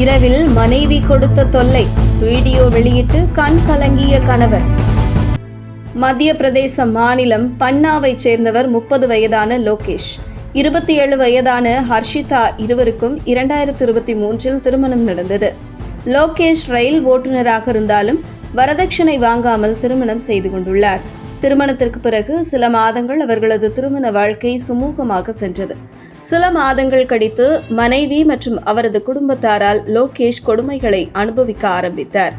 இரவில் மனைவி கொடுத்த தொல்லை வீடியோ வெளியிட்டு கண் கலங்கிய கணவர். மத்திய பிரதேச மாநிலம் பன்னாவைச் சேர்ந்தவர் முப்பது வயதான லோகேஷ். இருபத்தி ஏழு வயதான ஹர்ஷிதா இருவருக்கும் இரண்டாயிரத்தி இருபத்தி மூன்றில் திருமணம் நடந்தது. லோகேஷ் ரயில் ஓட்டுநராக இருந்தாலும் வரதட்சணை வாங்காமல் திருமணம் செய்து கொண்டுள்ளார். திருமணத்திற்கு பிறகு சில மாதங்கள் அவர்களது திருமண வாழ்க்கை சுமூகமாக சென்றது. சில மாதங்கள் கழித்து மனைவி மற்றும் அவரது குடும்பத்தாரால் லோகேஷ் கொடுமைகளை அனுபவிக்க ஆரம்பித்தார்.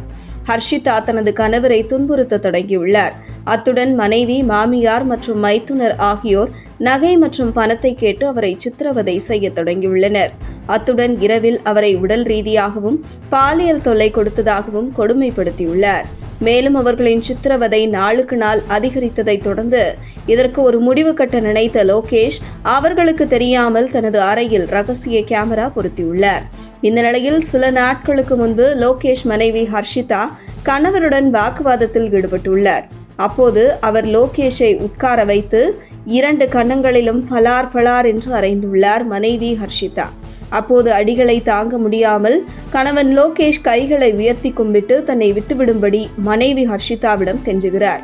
ஹர்ஷிதா தனது கணவரை துன்புறுத்த தொடங்கியுள்ளார். அத்துடன் மனைவி மாமியார் மற்றும் மைத்துனர் ஆகியோர் நகை மற்றும் பணத்தை கேட்டு அவரை சித்திரவதை செய்ய தொடங்கியுள்ளனர். அத்துடன் இரவில் அவரை உடல் ரீதியாகவும் பாலியல் தொல்லை கொடுத்ததாகவும் கொடுமைப்படுத்தியுள்ளார். மேலும் அவர்களின் சித்திரவதை நாளுக்கு நாள் அதிகரித்ததை தொடர்ந்து இதற்கு ஒரு முடிவு கட்ட நினைத்த லோகேஷ் அவர்களுக்கு தெரியாமல் தனது அறையில் ரகசிய கேமரா பொருத்தியுள்ளார். இந்த நிலையில் சில நாட்களுக்கு முன்பு லோகேஷ் மனைவி ஹர்ஷிதா கணவருடன் வாக்குவாதத்தில் ஈடுபட்டுள்ளார். அப்போது அவர் லோகேஷை உட்கார வைத்து இரண்டு கன்னங்களிலும் பலார் பலார் என்று அறைந்துள்ளார் மனைவி ஹர்ஷிதா. அப்போது அடிகளை தாங்க முடியாமல் கணவன் லோகேஷ் கைகளை உயர்த்தி கும்பிட்டு தன்னை விட்டுவிடும்படி மனைவி ஹர்ஷிதாவிடம் கெஞ்சுகிறார்.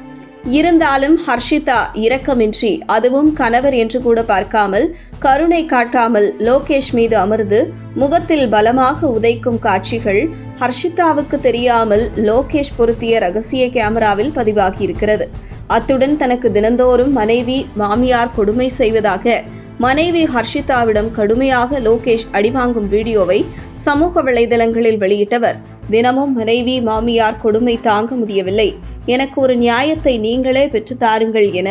இருந்தாலும் ஹர்ஷிதா இரக்கமின்றி அதுவும் கணவர் என்று கூட பார்க்காமல் கருணை காட்டாமல் லோகேஷ் மீது அமர்ந்து முகத்தில் பலமாக உதைக்கும் காட்சிகள் ஹர்ஷிதாவுக்கு தெரியாமல் லோகேஷ் பொருத்திய ரகசிய கேமராவில் பதிவாகியிருக்கிறது. அத்துடன் தனக்கு தினந்தோறும் மனைவி மாமியார் கொடுமை செய்வதாக மனைவி ஹர்ஷிதாவிடம் கடுமையாக லோகேஷ் அடிவாங்கும் வீடியோவை சமூக வலைதளங்களில் வெளியிட்டவர். தினமும் மனைவி மாமியார் கொடுமை தாங்க முடியவில்லை. எனக்கு ஒரு நியாயத்தை நீங்களே பெற்றுத்தாருங்கள் என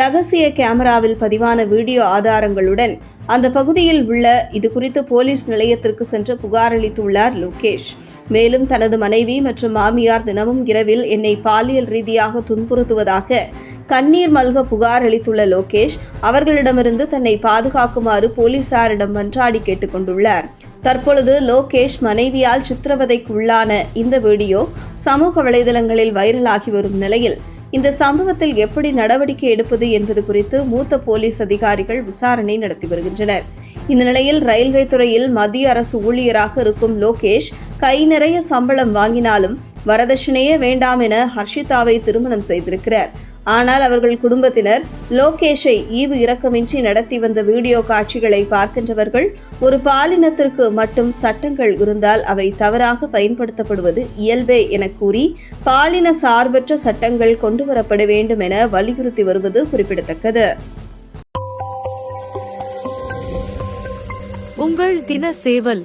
ரகசிய கேமராவில் பதிவான வீடியோ ஆதாரங்களுடன் அந்த பகுதியில் உள்ள இது குறித்து போலீஸ் நிலையத்திற்கு சென்று புகார் அளித்துள்ளார் லோகேஷ். மேலும் தனது மனைவி மற்றும் மாமியார் தினமும் இரவில் என்னை பாலியல் ரீதியாக துன்புறுத்துவதாக கண்ணீர் மல்க புகார் அளித்துள்ள லோகேஷ் அவர்களிடமிருந்து தன்னை பாதுகாக்குமாறு போலீசாரிடம் மன்றாடி கேட்டுக்கொண்டுள்ளார். தற்பொழுது லோகேஷ் மனைவியால் சித்திரவதைக்குள்ளான இந்த வீடியோ சமூக வலைதளங்களில் வைரலாகி வரும் நிலையில் இந்த சம்பவத்தில் எப்படி நடவடிக்கை எடுப்பது என்பது குறித்து மூத்த போலீஸ் அதிகாரிகள் விசாரணை நடத்தி வருகின்றனர். இந்த நிலையில் ரயில்வே துறையில் மத்திய அரசு ஊழியராக இருக்கும் லோகேஷ் கை நிறைய சம்பளம் வாங்கினாலும் வரதட்சணையே வேண்டாம் என ஹர்ஷிதாவை திருமணம் செய்திருக்கிறார். ஆனால் அவர்கள் குடும்பத்தினர் லோகேஷை ஈவு இரக்கமின்றி நடத்தி வந்த வீடியோ காட்சிகளை பார்க்கின்றவர்கள் ஒரு பாலினத்திற்கு மட்டும் சட்டங்கள் இருந்தால் அவை தவறாக பயன்படுத்தப்படுவது இயல்பே என கூறி பாலின சார்பற்ற சட்டங்கள் கொண்டுவரப்பட வேண்டும் என வலியுறுத்தி வருவது குறிப்பிடத்தக்கது. உங்கள் தின சேவல்